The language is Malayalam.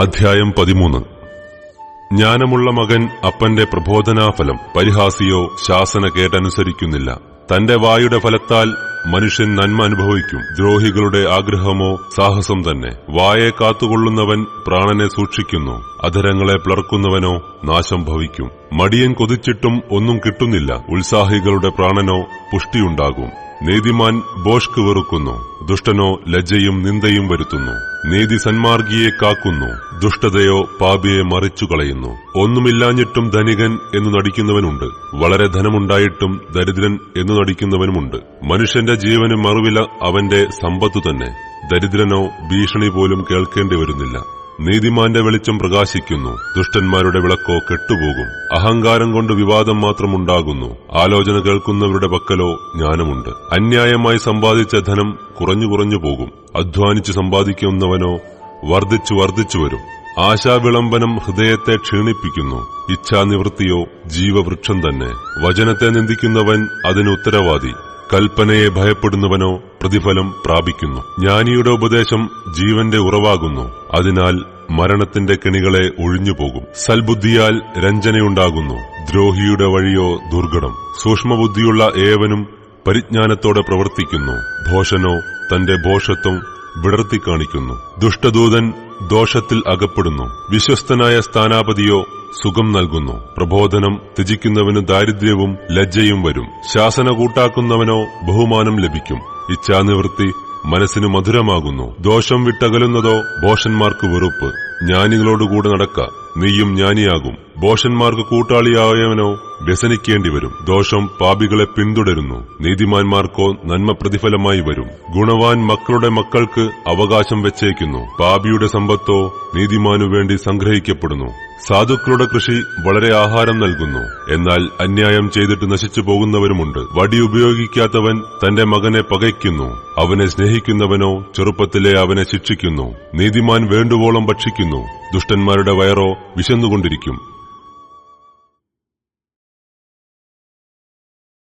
അധ്യായം പതിമൂന്ന്. ജ്ഞാനമുള്ള മകൻ അപ്പന്റെ പ്രബോധനാഫലം പരിഹാസിയോ ശാസന കേട്ടനുസരിക്കുന്നില്ല തന്റെ വായുടെ ഫലത്താൽ മനുഷ്യൻ നന്മ അനുഭവിക്കും. ദ്രോഹികളുടെ ആഗ്രഹമോ സാഹസം തന്നെ. വായെ കാത്തുകൊള്ളുന്നവൻ പ്രാണനെ സൂക്ഷിക്കുന്നു. അധരങ്ങളെ പിളർക്കുന്നവനോ നാശം ഭവിക്കും. മടിയൻ കൊതിച്ചിട്ടും ഒന്നും കിട്ടുന്നില്ല. ഉത്സാഹികളുടെ പ്രാണനോ പുഷ്ടിയുണ്ടാകും. നീതിമാൻ ബോഷ്ക്ക് വെറുക്കുന്നു. ദുഷ്ടനോ ലജ്ജയും നിന്ദയും വരുത്തുന്നു. നീതി സന്മാർഗിയെ കാക്കുന്നു. ദുഷ്ടതയോ പാപിയെ മറിച്ചു കളയുന്നു ഒന്നുമില്ലാഞ്ഞിട്ടും ധനികൻ എന്നു നടിക്കുന്നവനുണ്ട്. വളരെ ധനമുണ്ടായിട്ടും ദരിദ്രൻ എന്നു നടിക്കുന്നവനുമുണ്ട്. മനുഷ്യന്റെ ജീവന് മറുവില അവന്റെ സമ്പത്തു തന്നെ. ദരിദ്രനോ ഭീഷണി പോലും കേൾക്കേണ്ടി വരുന്നില്ല. നീതിമാന്റെ വെളിച്ചം പ്രകാശിക്കുന്നു. ദുഷ്ടന്മാരുടെ വിളക്കോ കെട്ടുപോകും. അഹങ്കാരം കൊണ്ട് വിവാദം മാത്രമുണ്ടാകുന്നു. ആലോചന കേൾക്കുന്നവരുടെ പക്കലോ ജ്ഞാനമുണ്ട്. അന്യായമായി സമ്പാദിച്ച ധനം കുറഞ്ഞു കുറഞ്ഞു പോകും. അധ്വാനിച്ചു സമ്പാദിക്കുന്നവനോ വർദ്ധിച്ചു വർദ്ധിച്ചു വരും. ആശാവിളംബനം ഹൃദയത്തെ ക്ഷീണിപ്പിക്കുന്നു. ഇച്ഛാനിവൃത്തിയോ ജീവവൃക്ഷം തന്നെ. വചനത്തെ നിന്ദിക്കുന്നവൻ അതിന് ഉത്തരവാദി. കൽപ്പനയെ ഭയപ്പെടുന്നവനോ പ്രതിഫലം പ്രാപിക്കുന്നു. ജ്ഞാനിയുടെ ഉപദേശം ജീവന്റെ ഉറവാകുന്നു. അതിനാൽ മരണത്തിന്റെ കെണികളെ ഒഴിഞ്ഞുപോകും. സൽബുദ്ധിയാൽ രഞ്ജനയുണ്ടാകുന്നു. ദ്രോഹിയുടെ വഴിയോ ദുർഘടം. സൂക്ഷ്മബുദ്ധിയുള്ള ഏവനും പരിജ്ഞാനത്തോടെ പ്രവർത്തിക്കുന്നു. ഭോഷനോ തന്റെ ഭോഷത്വം വിടർത്തി കാണിക്കുന്നു. ദുഷ്ടദൂതൻ ദോഷത്തിൽ അകപ്പെടുന്നു. വിശ്വസ്തനായ സ്ഥാനാപതിയോ സുഖം നൽകുന്നു. പ്രബോധനം ത്യജിക്കുന്നവന് ദാരിദ്ര്യവും ലജ്ജയും വരും. ശാസന കൂട്ടാക്കുന്നവനോ ബഹുമാനം ലഭിക്കും. ഇച്ഛാനിവൃത്തി മനസ്സിന് മധുരമാകുന്നു. ദോഷം വിട്ടകലുന്നതോ ഭോഷന്മാർക്ക് വെറുപ്പ്. ജ്ഞാനികളോടുകൂടെ നടക്ക. നീയും ജ്ഞാനിയാകും. ഭോഷന്മാർക്ക് കൂട്ടാളിയായവനോ വ്യസനിക്കേണ്ടി വരും. ദോഷം പാപികളെ പിന്തുടരുന്നു. നീതിമാന്മാർക്കോ നന്മ പ്രതിഫലമായി വരും. ഗുണവാൻ മക്കളുടെ മക്കൾക്ക് അവകാശം വെച്ചേക്കുന്നു. പാപിയുടെ സമ്പത്തോ നീതിമാനു വേണ്ടി സംഗ്രഹിക്കപ്പെടുന്നു. സാധുക്കളുടെ കൃഷി വളരെ ആഹാരം നൽകുന്നു. എന്നാൽ അന്യായം ചെയ്തിട്ട് നശിച്ചു പോകുന്നവരുമുണ്ട്. വടി ഉപയോഗിക്കാത്തവൻ തന്റെ മകനെ പകയ്ക്കുന്നു. അവനെ സ്നേഹിക്കുന്നവനോ ചെറുപ്പത്തിലെ അവനെ ശിക്ഷിക്കുന്നു. നീതിമാൻ വേണ്ടുവോളം ഭക്ഷിക്കുന്നു. ദുഷ്ടന്മാരുടെ വയറോ വിശന്നുകൊണ്ടിരിക്കും.